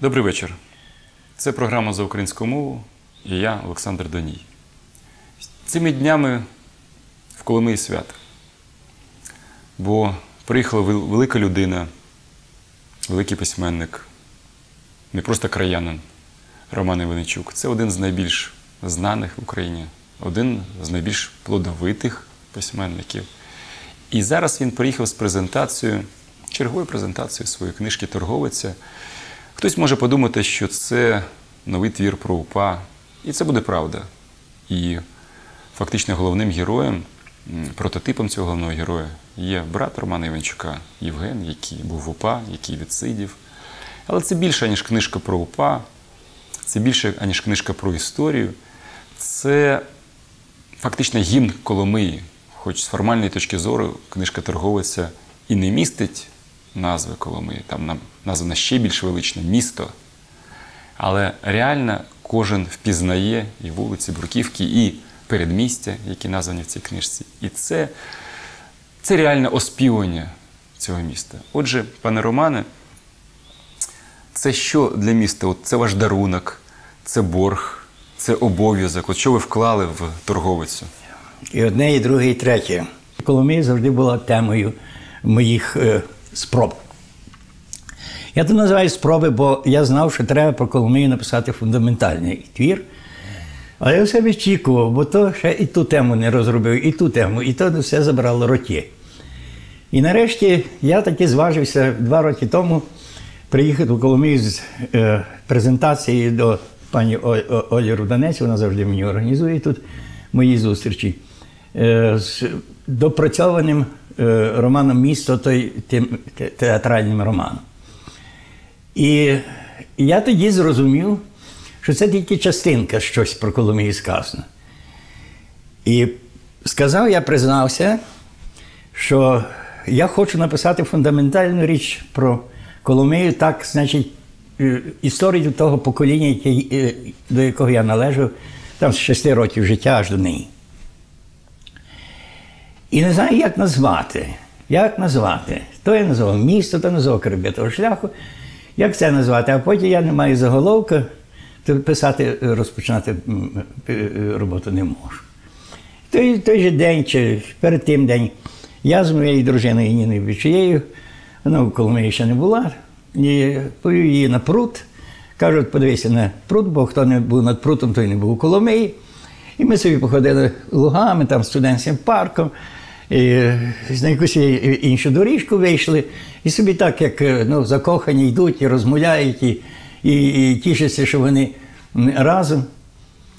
Добрий вечір. Це програма за українську мову і я, Олександр Доній. Цими днями в Коломиї свято. Бо приїхала велика людина, великий письменник, не просто краянин Роман Іваничук. Це один з найбільш знаних в Україні, один з найбільш плодовитих письменників. І зараз він приїхав з презентацією, черговою презентацією своєї книжки Торговиця. Хтось може подумати, що це новий твір про УПА, і це буде правда. І фактично головним героєм, прототипом цього головного героя є брат Романа Іванчука, Євген, який був в УПА, який відсидів. Але це більше, ніж книжка про УПА, це більше, аніж книжка про історію. Це фактично гімн Коломиї. Хоч з формальної точки зору книжка торговиця і не містить назви Коломиї, там нам названа ще більш величне місто. Але реально кожен впізнає і вулиці Бруківки, і передмістя, які названі в цій книжці. І це, це реальне оспівання цього міста. Отже, пане Романе, це що для міста? От це ваш дарунок, це борг, це обов'язок. От що ви вклали в торговицю? І одне, і друге, і третє. Коломия завжди була темою моїх е, спроб. Я це називаю спроби, бо я знав, що треба про Коломию написати фундаментальний твір. Але я все відчікував, бо то ще і ту тему не розробив, і ту тему, і то все забрало роки. І нарешті я таки зважився два роки тому приїхати в Коломию з е, презентацією до пані Олі Руданець, вона завжди мені організує тут мої зустрічі, е, з допрацьованим романом Місто, той тим, театральним романом. І я тоді зрозумів, що це тільки частинка щось про Коломиї сказано. І сказав, я признався, що я хочу написати фундаментальну річ про Коломию, так, значить, е, історію того покоління, е, до якого я належав, там з 6 років життя аж до неї. І не знаю, як назвати. Як назвати? То я назвав місто, то назвав Карибятого шляху. Як це назвати? А потім я не маю заголовка, то писати, розпочинати роботу не можу. Той, той же день, чи перед тим день, я з моєю дружиною Ніною Бічією, вона в Коломиї ще не була, і повів її на пруд. Кажуть, подивися на пруд, бо хто не був над прутом, той не був у Коломиї. І ми собі походили лугами, там студентським парком, і на якусь іншу доріжку вийшли. І собі так, як ну, закохані йдуть і розмовляють, і, і, і тішаться, що вони разом.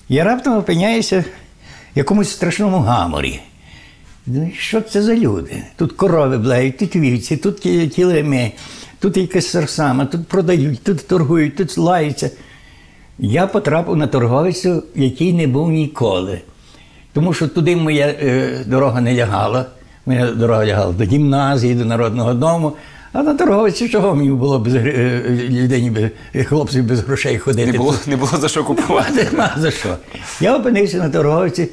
Я раптом опиняюся в якомусь страшному гаморі. Ну, що це за люди? Тут корови блеють, тут вівці, тут ті- тілеми, тут якась сарсама, тут продають, тут торгують, тут лаються. Я потрапив на торговицю, який не був ніколи. Тому що туди моя е, дорога не лягала. Моя дорога лягала до гімназії, до народного дому. А на торговиці чого мені було без е, людині, без, хлопців без грошей ходити? Не було, не було за що купувати. Нема за що. Я опинився на торговиці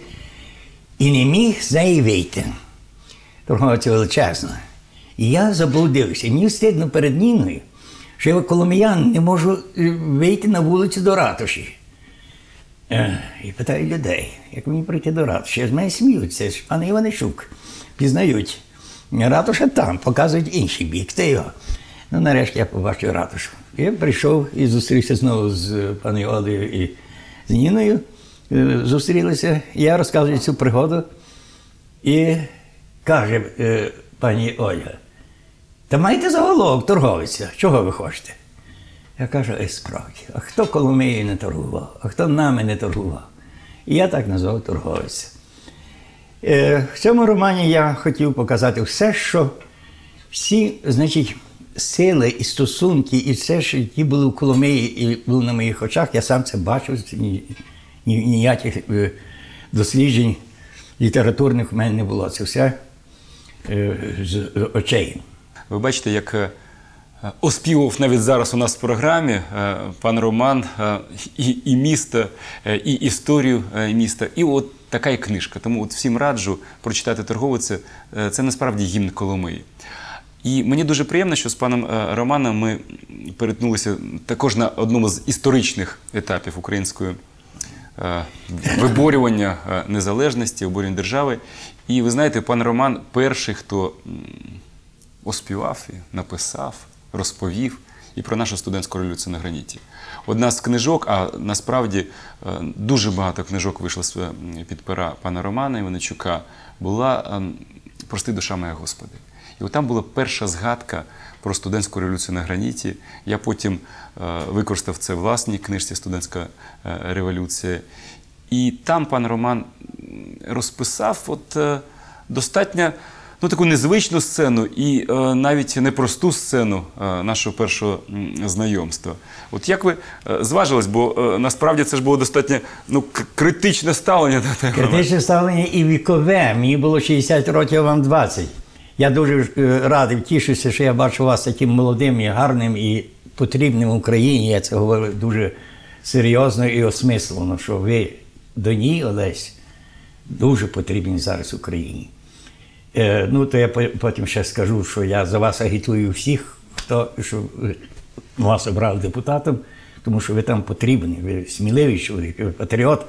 і не міг з неї вийти. Торговиця величезна. І я заблудився. Мені стидно перед Ніною, що я коломиян не можу е, вийти на вулицю до ратуші. Е, І питаю людей, як мені прийти до ратуші. З мене сміються, ж пан Іванишук, пізнають. Ратуша там, показують інший бік. Це його. Ну, нарешті я побачив ратушу. Я прийшов і зустрівся знову з е, пані Олею і з Ніною. Зустрілися. Я розказую цю пригоду. І каже пані Ольга: та маєте заголовок торговиця, чого ви хочете? Я кажу, ей, справді, а хто Коломиєю не торгував, а хто нами не торгував? І я так назвав торговиця. Е, в цьому романі я хотів показати все, що всі, значить, сили і стосунки, і все, що які були в Коломиї і були на моїх очах, я сам це бачив, ні, ні, ніяких е, досліджень літературних в мене не було. Це все е, з очей. Ви бачите, як е, оспівав навіть зараз у нас в програмі е, пан Роман е, і, і місто, і історію міста, і от така і книжка. Тому от всім раджу прочитати торговицю. Це насправді гімн Коломиї. І мені дуже приємно, що з паном Романом ми перетнулися також на одному з історичних етапів української виборювання незалежності, оборення держави. І ви знаєте, пан Роман перший, хто оспівав і написав, розповів і про нашу студентську революцію на граніті. Одна з книжок, а насправді е, дуже багато книжок вийшло під пера пана Романа Іваничука, була ем, Прости душа моя Господи. І от там була перша згадка про студентську революцію на граніті. Я потім е, використав це в власній книжці Студентська е, революція. І там пан Роман розписав от, достатньо ну, таку незвичну сцену і е, навіть непросту сцену е, нашого першого знайомства. От як ви е, зважились, бо е, насправді це ж було достатньо ну, критичне ставлення до теми. Критичне ставлення і вікове. Мені було 60 років, а вам 20. Я дуже е, радий, тішуся, що я бачу вас таким молодим і гарним і потрібним Україні. Я це говорю дуже серйозно і осмислено, що ви до ній, Олесь, дуже потрібні зараз Україні. Е, ну, то я потім ще скажу, що я за вас агітую всіх, хто що вас обрав депутатом, тому що ви там потрібні, ви сміливий чоловік, ви патріот.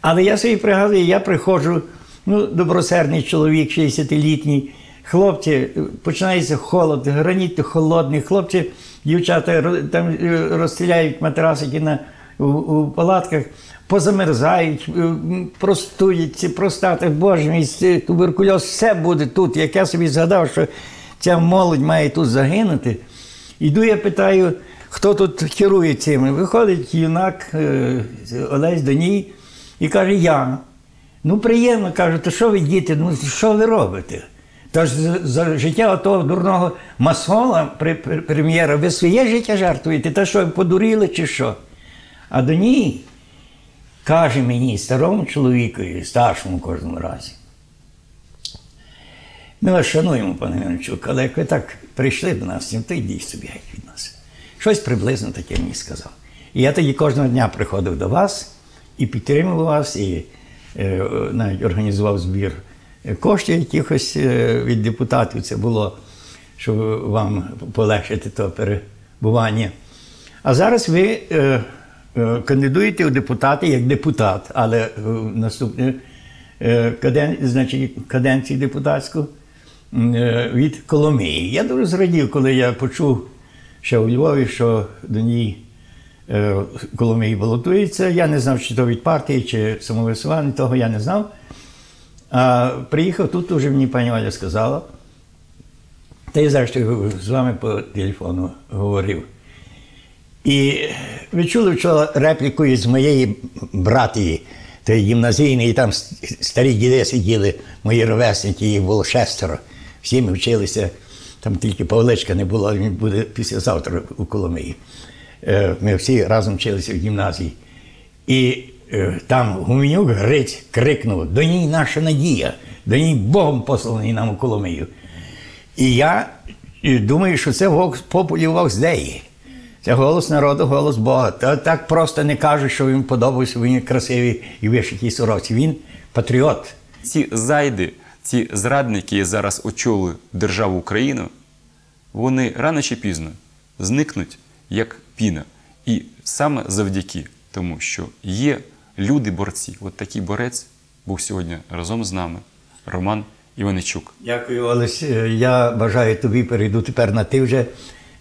Але я собі пригадую, я приходжу, ну, добросердний чоловік, 60-літній, хлопці, починається холод, граніт холодний, хлопці, дівчата там е, розстріляють матрасики на, у, у палатках, позамерзають, е, простуються, простати, боже мій, туберкульоз, все буде тут. Як я собі згадав, що ця молодь має тут загинути. Іду, я питаю, хто тут керує цим. Виходить юнак е, Олесь Доній і каже, я. Ну, приємно, каже, то що ви діти, ну що ви робите? Тож за, життя того дурного масола, прем'єра, ви своє життя жартуєте, та що ви подуріли чи що? А Доній каже мені, старому чоловікові, старшому кожному разі. Ми вас шануємо, пане Іванчук, але як ви так прийшли до нас, то йдіть собі геть від нас. Щось приблизно таке мені сказав. І я тоді кожного дня приходив до вас і підтримував вас, і е, навіть організував збір коштів якихось е, від депутатів. Це було, щоб вам полегшити то перебування. А зараз ви е, кандидуєте у депутати як депутат, але е, в наступну е, каден, значить, каденцію депутатську е, від Коломиї. Я дуже зрадів, коли я почув ще у Львові, що до ній е, Коломиї балотується. Я не знав, чи то від партії, чи самовисування, того я не знав. А приїхав тут, уже мені пані Оля сказала. Та я зрештою з вами по телефону говорив. І ви чули вчора репліку із моєї братії, той гімназійний, і там старі діди сиділи, мої ровесники, їх було шестеро. Всі ми вчилися, там тільки Павличка не було, він буде післязавтра у Коломиї. Е, Ми всі разом вчилися в гімназії. І е, там Гуменюк Гриць крикнув: до ній наша надія, до ній Богом посланий нам у Коломию. І я е, думаю, що це Vox Populi Vox Dei. Це голос народу, голос Бога. Та так просто не кажуть, що він подобається, він красивий і вишитій сороці. Він патріот. Ці зайди, ці зрадники, які зараз очолили державу Україну, вони рано чи пізно зникнуть як піна. І саме завдяки тому, що є люди-борці. От такий борець був сьогодні разом з нами, Роман Іваничук. Дякую, Олесь. Е, Я бажаю тобі, перейду тепер на ти вже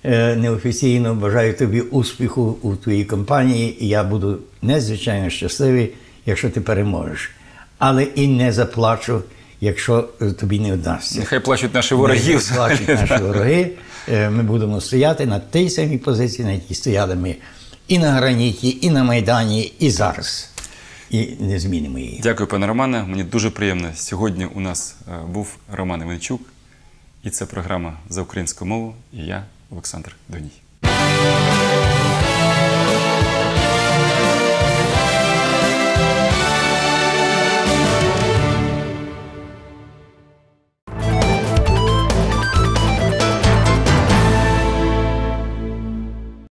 неофіційно. Бажаю тобі успіху у твоїй кампанії. І я буду надзвичайно щасливий, якщо ти переможеш. Але і не заплачу, якщо е, тобі не вдасться. Нехай плачуть наші вороги. Нехай плачуть наші вороги. Е, Ми будемо стояти на тій самій позиції, на якій стояли ми і на граніті, і на Майдані, і зараз. І не змінимо її. Дякую, пане Романе. Мені дуже приємно. Сьогодні у нас е, був Роман Іванчук, і це програма за українську мову. І я, Олександр Доній.